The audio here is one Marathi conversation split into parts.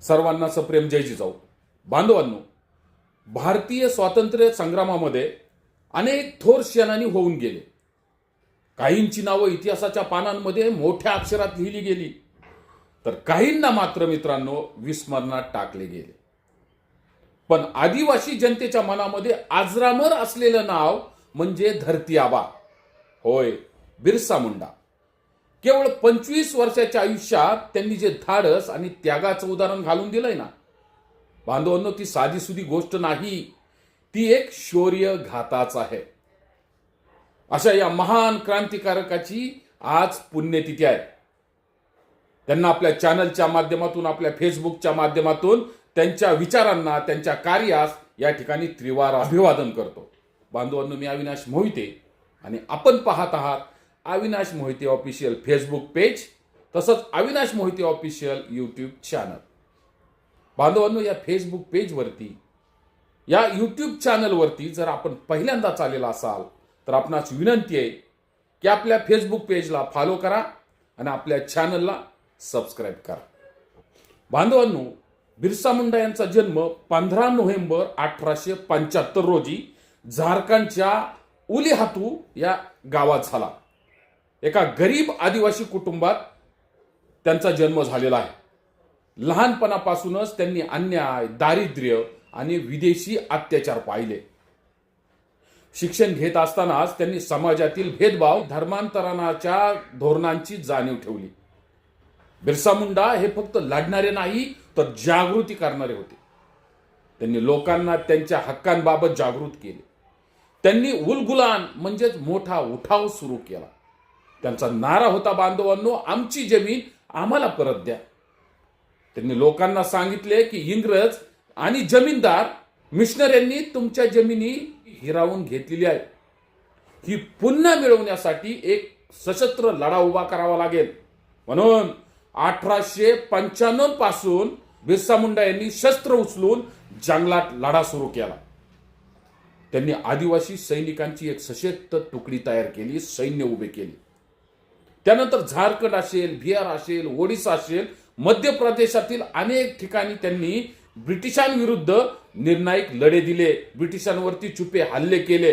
सर्वांना सप्रेम जय जिजाऊ. बांधवांनो भारतीय स्वातंत्र्य संग्रामामध्ये अनेक थोर सेनानी होऊन गेले. काहींची नावं इतिहासाच्या पानांमध्ये मोठ्या अक्षरात लिहिली गेली. तर काहींना मात्र मित्रांनो विस्मरणात टाकले गेले. पण आदिवासी जनतेच्या मनामध्ये आजरामर असलेलं नाव म्हणजे धरती आबा. होय बिरसा मुंडा. केवळ पंचवीस वर्षाच्या आयुष्यात त्यांनी जे धाडस आणि त्यागाचं उदाहरण घालून दिलंय ना बांधवांनो ती साधीसुधी गोष्ट नाही. ती एक शौर्य घाताच आहे. अशा या महान क्रांतिकारकाची आज पुण्यतिथी आहे. त्यांना आपल्या चॅनलच्या माध्यमातून आपल्या फेसबुकच्या माध्यमातून त्यांच्या विचारांना त्यांच्या कार्यास या ठिकाणी त्रिवार अभिवादन करतो. बांधवांनो मी अविनाश मोहिते आणि आपण पाहत आहात Avinash Mohite official Facebook page तसंच Avinash Mohite official YouTube channel. बांधवांनो या फेसबुक पेजवरती या यूट्यूब चॅनलवरती जर आपण पहिल्यांदा चाललेला असाल तर आपणास विनंती आहे की आपल्या फेसबुक पेजला फॉलो करा आणि आपल्या चॅनलला सबस्क्राईब करा. बांधवांनो बिरसा मुंडा यांचा जन्म पंधरा नोव्हेंबर अठराशे पंच्याहत्तर रोजी झारखंडच्या उलिहातू या गावात झाला. एका गरीब आदिवासी कुटुंबात त्यांचा जन्म झालेला आहे. लहानपणापासूनच त्यांनी अन्याय दारिद्र्य आणि विदेशी अत्याचार पाहिले. शिक्षण घेत असतानाच त्यांनी समाजातील भेदभाव धर्मांतरणाच्या धोरणांची जाणीव ठेवली. बिरसा मुंडा हे फक्त लढणारे नाही तर जागृती करणारे होते. त्यांनी लोकांना त्यांच्या हक्कांबाबत जागृत केले. त्यांनी उलगुलान म्हणजेच मोठा उठाव सुरू केला. त्यांचा नारा होता बांधवांनो आमची जमीन आम्हाला परत द्या. त्यांनी लोकांना सांगितले की इंग्रज आणि जमीनदार मिशनऱ्यांनी तुमच्या जमिनी हिरावून घेतलेली आहे. ही पुन्हा मिळवण्यासाठी एक सशस्त्र लढा उभा करावा लागेल. म्हणून अठराशे पंच्याण्णवपासून बिरसा मुंडा यांनी शस्त्र उचलून जंगलात लढा सुरू केला. त्यांनी आदिवासी सैनिकांची एक सशक्त तुकडी तयार केली सैन्य उभे केले. त्यानंतर झारखंड असेल बिहार असेल ओडिसा असेल मध्य प्रदेशातील अनेक ठिकाणी त्यांनी ब्रिटिशांविरुद्ध निर्णायक लढे दिले. ब्रिटिशांवरती छुपे हल्ले केले.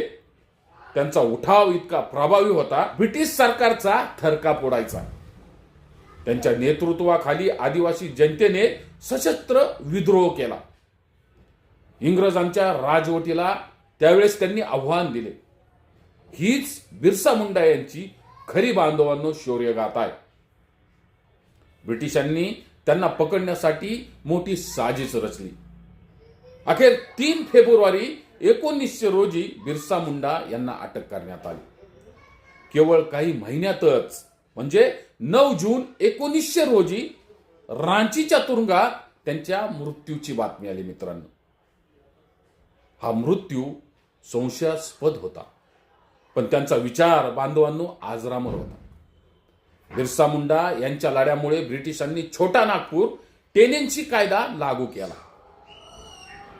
त्यांचा उठाव इतका प्रभावी होता. ब्रिटिश सरकारचा थरका फोडायचा. त्यांच्या नेतृत्वाखाली आदिवासी जनतेने सशस्त्र विद्रोह केला. इंग्रजांच्या राजवटीला त्यावेळेस त्यांनी आव्हान दिले. हीच बिरसा मुंडा यांची खरी बांधवांनो शौर्यगाथा आहे. ब्रिटिशांनी त्यांना पकडण्यासाठी मोठी साजीच रचली. अखेर तीन फेब्रुवारी एकोणीसशे रोजी बिरसा मुंडा यांना अटक करण्यात आली. केवळ काही महिन्यातच म्हणजे नऊ जून एकोणीसशे रोजी रांचीच्या तुरुंगात त्यांच्या मृत्यूची बातमी आली मित्रांनो. हा मृत्यू संशयास्पद होता. पण त्यांचा विचार बांधवांनो आजरामर होता. बिरसा मुंडा यांच्या लढ्यामुळे ब्रिटिशांनी छोटा नागपूर टेनेन्सी कायदा लागू केला.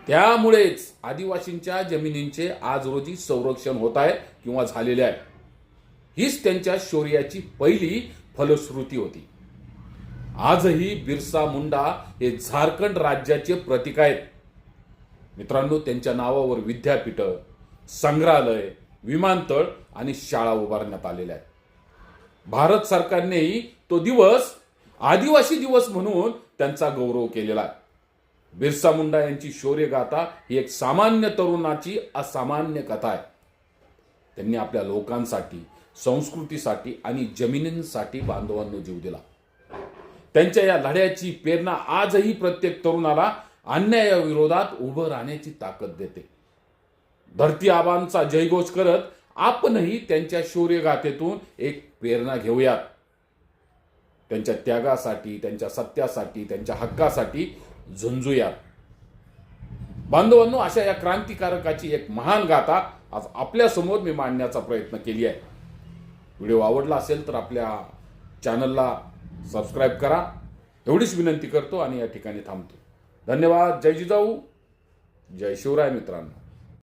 त्यामुळेच आदिवासींच्या जमिनींचे आज रोजी संरक्षण होत आहे किंवा झालेले आहे. हीच त्यांच्या शौर्याची पहिली फलश्रुती होती. आजही बिरसा मुंडा हे झारखंड राज्याचे प्रतीक आहेत. मित्रांनो त्यांच्या नावावर विद्यापीठ संग्रहालय विमानतळ आणि शाळा उभारण्यात आलेल्या आहेत. भारत सरकारनेही तो दिवस आदिवासी दिवस म्हणून त्यांचा गौरव केलेला आहे. बिरसा मुंडा यांची शौर्यगाथा ही एक सामान्य तरुणाची असामान्य कथा आहे. त्यांनी आपल्या लोकांसाठी संस्कृतीसाठी आणि जमिनींसाठी बांधवांनो जीव दिला. त्यांच्या या लढ्याची प्रेरणा आजही प्रत्येक तरुणाला अन्यायाविरोधात उभं राहण्याची ताकद देते. धरती आबांचा जयघोष करत आपणही त्यांच्या शौर्यगाथेतून एक प्रेरणा घेऊयात. त्यांच्या त्यागासाठी त्यांच्या सत्यासाठी त्यांच्या हक्कासाठी झुंजूयात. बांधवांनो अशा या क्रांतिकारकाची एक महान गाथा आज आपल्यासमोर मी मांडण्याचा प्रयत्न केली आहे. व्हिडिओ आवडला असेल तर आपल्या चॅनलला सबस्क्राईब करा. एवढीच विनंती करतो आणि या ठिकाणी थांबतो. धन्यवाद. जय जिजाऊ. जय शिवराय मित्रांनो.